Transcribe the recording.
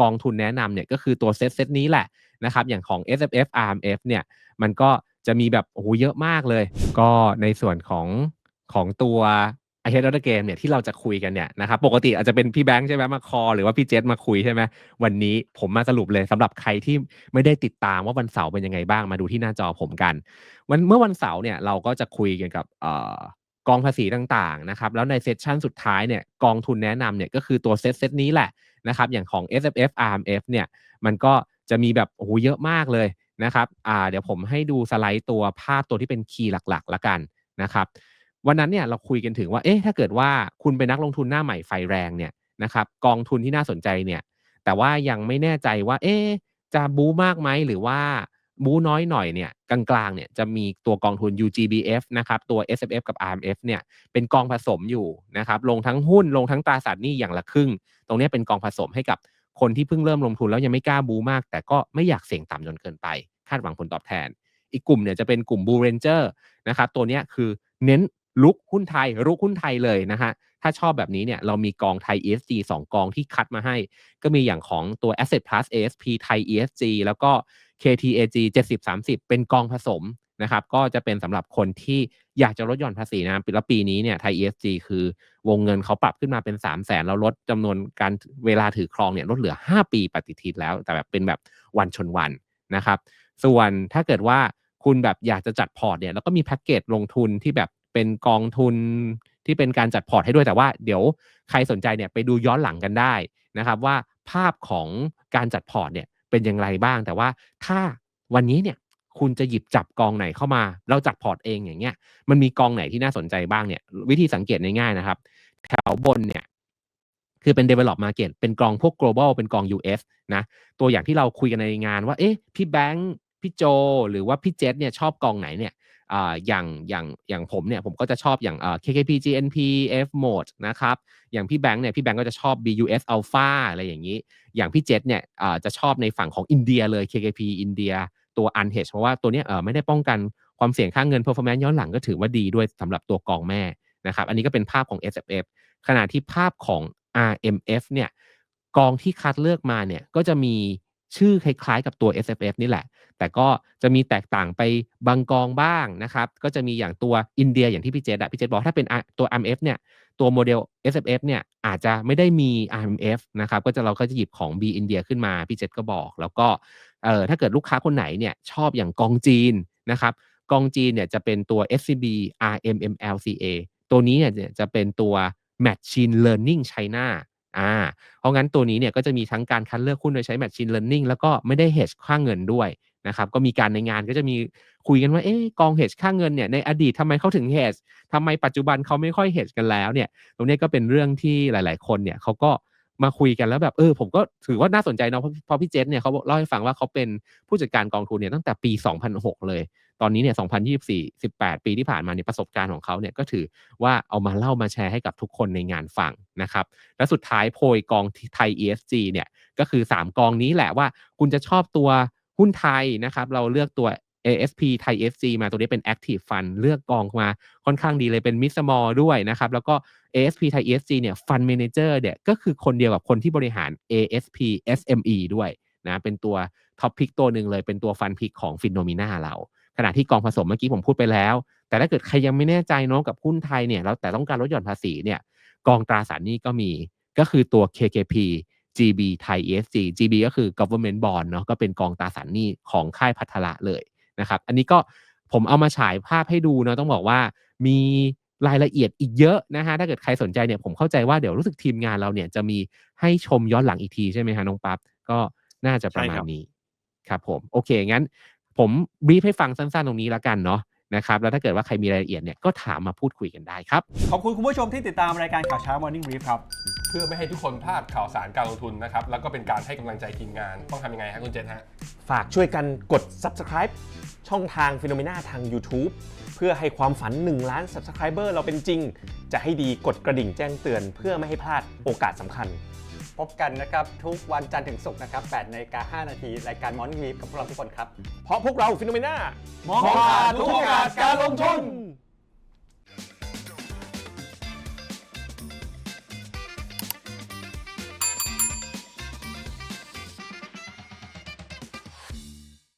กองทุนแนะนำเนี่ยก็คือตัวเซตเซตนี้แหละนะครับอย่างของ S F F R M F เนี่ยมันก็จะมีแบบโอ้โหเยอะมากเลย ก็ในส่วนของของตัวไอเฮดอ t เกมเนี่ยที่เราจะคุยกันเนี่ยนะครับปกติอาจจะเป็นพี่แบงค์ใช่ไหมมาคอ หรือว่าพี่เจษมาคุยใช่ไหมวันนี้ผมมาสรุปเลยสำหรับใครที่ไม่ได้ติดตามว่าวันเสาร์เป็นยังไงบ้างมาดูที่หน้าจอผมกัน วันเมื่อวันเสาร์เนี่ยเราก็จะคุยกี่ยวกับ กองภาษีต่างๆนะครับแล้วในเซสชันสุดท้ายเนี่ยกองทุนแนะนำเนี่ยก็คือตัวเซตเซตนี้แหละนะครับอย่างของ S F F R M F เนี่ยมันก็จะมีแบบโอ้โหเยอะมากเลยนะครับอ่าเดี๋ยวผมให้ดูสไลด์ตัวภาพตัวที่เป็นคีย์หลักๆละกันนะครับวันนั้นเนี่ยเราคุยกันถึงว่าเอ๊ะถ้าเกิดว่าคุณเป็นนักลงทุนหน้าใหม่ไฟแรงเนี่ยนะครับกองทุนที่น่าสนใจเนี่ยแต่ว่ายังไม่แน่ใจว่าเอ๊ะจะบู๊มากไหมหรือว่า บูน้อยหน่อยเนี่ยกลางๆเนี่ยจะมีตัวกองทุน UGBF นะครับตัว SFF กับ RMF เนี่ยเป็นกองผสมอยู่นะครับลงทั้งหุ้นลงทั้งตราสารหนี้อย่างละครึ่ง ตรงนี้เป็นกองผสมให้กับคนที่เพิ่งเริ่มลงทุนแล้วยังไม่กล้าบูมาก แต่ก็ไม่อยากเสี่ยงต่ำจนเกินไป คาดหวังผลตอบแทน อีกกลุ่มเนี่ยจะเป็นกลุ่มบูเรนเจอร์นะครับตัวนี้คือเน้นลุกหุ้นไทยลุกหุ้นไทยเลยนะฮะถ้าชอบแบบนี้เนี่ยเรามีกองไทย ESG 2 กองที่คัดมาให้ ก็มีอย่างของตัว Asset Plus ASP ไทย ESG แล้วก็ KTAG 70-30 เป็นกองผสมนะครับก็จะเป็นสำหรับคนที่อยากจะลดหย่อนภาษีนะปีละปีนี้เนี่ยไทย ESG คือวงเงินเขาปรับขึ้นมาเป็น3 0 0แสนแล้วลดจำนวนการเวลาถือครองเนี่ยลดเหลือ 5 ปีปฏิทินแล้ว แต่แบบเป็นแบบวันชนวันนะครับส่วนถ้าเกิดว่าคุณแบบอยากจะจัดพอร์ตเนี่ยแล้วก็มีแพ็กเกจลงทุนที่แบบเป็นกองทุนที่เป็นการจัดพอร์ตให้ด้วยแต่ว่าเดี๋ยวใครสนใจเนี่ยไปดูย้อนหลังกันได้นะครับว่าภาพของการจัดพอร์ตเนี่ย เป็นอย่างไรบ้าง แต่ว่าถ้าวันนี้เนี่ยคุณจะหยิบจับกองไหนเข้ามา เราจัดพอร์ตเองอย่างเงี้ย มันมีกองไหนที่น่าสนใจบ้างเนี่ย วิธีสังเกตง่ายๆนะครับ แถวบนเนี่ย คือเป็น develop market เป็นกองพวก global เป็นกอง US นะ ตัวอย่างที่เราคุยกันในงานว่า เอ๊ะ พี่แบงค์ พี่โจ หรือว่าพี่เจษเนี่ยชอบกองไหนเนี่ย อย่างอย่างอย่างผมเนี่ยผมก็จะชอบอย่าง KKP GNP F mode นะครับอย่างพี่แบงค์เนี่ยพี่แบงค์ก็จะชอบ BUS Alpha อะไรอย่างนี้ อย่างพี่เจษเนี่ยจะชอบในฝั่งของอินเดียเลย KKP อินเดียตัว unhedge เพราะว่าตัวนี้ไม่ได้ป้องกันความเสี่ยงค่างเงิน performance ย้อนหลังก็ถือว่าดีด้วยสำหรับตัวกองแม่นะครับอันนี้ก็เป็นภาพของ SFF ขณะที่ภาพของ RMF เนี่ยกองที่คัดเลือกมาเนี่ยก็จะมี ชื่อคล้ายๆกับตัว SFF นี่แหละ แต่ก็จะมีแตกต่างไปบางกองบ้างนะครับ ก็จะมีอย่างตัวอินเดียอย่างที่พี่เจษอะพี่เจษบอกถ้าเป็นตัว RMF เนี่ย ตัวโมเดล SFF เนี่ยอาจจะไม่ได้มี RMF นะครับ ก็จะเราก็จะหยิบของ B อินเดียขึ้นมา พี่เจษก็บอก แล้วก็เอ่อถ้าเกิดลูกค้าคนไหนเนี่ยชอบอย่างกองจีนนะครับ กองจีนเนี่ยจะเป็นตัว SCB RMMLCA ตัวนี้เนี่ยจะเป็นตัว Machine Learning China อ่าเพราะงั้นตัวนี้เนี่ยก็จะมีทั้งการคัดเลือกหุ้นโดยใช้ Machine Learning แล้วก็ไม่ได้ hedge ค่าเงินด้วยนะครับก็มีการในงานก็จะมีคุยกันว่าเอ๊กอง hedge ค่าเงินเนี่ยในอดีตทำไมเขาถึง hedge ทำไมปัจจุบันเขาไม่ค่อย hedge กันแล้วเนี่ยตรงนี้ก็เป็นเรื่องที่หลาย ๆ คนเนี่ยเขาก็มาคุยกันแล้วแบบเออผมก็ถือว่าน่าสนใจเนาะเพราะพี่เจษเนี่ยเขาเล่าให้ฟังว่าเขาเป็นผู้จัดการกองทุนเนี่ยตั้งแต่ปี 2006 เลย ตอนนี้เนี่ย 2024 18 ปีที่ผ่านมาเนี่ยประสบการณ์ของเขาเนี่ยก็ถือว่าเอามาเล่ามาแชร์ให้กับทุกคนในงานฟังนะครับ และสุดท้ายโพยกองไทย ESG เนี่ยก็คือ 3 กองนี้แหละว่าคุณจะชอบตัวหุ้นไทยนะครับเราเลือกตัว ASP ไทย FG มาตัวนี้เป็น Active Fund เลือกกองมาค่อนข้างดีเลยเป็นมิสมอลด้วยนะครับ แล้วก็ ASP ไทย ESG เนี่ย Fund Manager เนี่ยก็คือคนเดียวกับคนที่บริหาร ASP SME ด้วยนะเป็นตัวท็อปพิกตัวหนึ่งเลยเป็นตัวฟันพิกของฟินโนมิน่าเรา ขณะที่กองผสมเมื่อกี้ผมพูดไปแล้ว แต่ถ้าเกิดใครยังไม่แน่ใจเนาะกับหุ้นไทยเนี่ยแล้วแต่ต้องการลดหย่อนภาษีเนี่ยกองตราสารหนี้ก็มีก็คือตัว KKP GB ไทย ESG GB ก็คือ government bond เนาะก็เป็นกองตราสารหนี้ของค่ายพัทละเลยนะครับ อันนี้ก็ผมเอามาฉายภาพให้ดูเนาะต้องบอกว่ามีรายละเอียดอีกเยอะนะฮะถ้าเกิดใครสนใจเนี่ยผมเข้าใจว่าเดี๋ยวรู้สึกทีมงานเราเนี่ยจะมีให้ชมย้อนหลังอีกทีใช่ไหมฮะน้องปั๊บก็น่าจะประมาณนี้ครับผม โอเค งั้น ผมบีบให้ฟังสั้นๆตรงนี้แล้วกันเนาะนะครับแล้วถ้าเกิดว่าใครมีรายละเอียดเนี่ยก็ถามมาพูดคุยกันได้ครับ ขอบคุณคุณผู้ชมที่ติดตามรายการข่าวเช้า Morning Brief ครับ เพื่อไม่ให้ทุกคนพลาดข่าวสารการลงทุนนะครับ แล้วก็เป็นการให้กำลังใจทีมงาน ต้องทำยังไงฮะคุณเจษฮะ ฝากช่วยกันกด subscribe ช่องทางฟิโนเมนาทาง YouTube เพื่อให้ความฝัน 1 ล้าน subscriber เราเป็นจริง จะให้ดีกดกระดิ่งแจ้งเตือน เพื่อไม่ให้พลาดโอกาสสำคัญ พบกันนะครับ ทุกวันจันทร์ถึงศุกร์นะครับ8นาฬิกา5นาทีรายการ Morning Brief กับพวกเราทุกคนครับ เพราะพวกเราฟิโนเมนามองขาดทุกโอกาสการลงทุน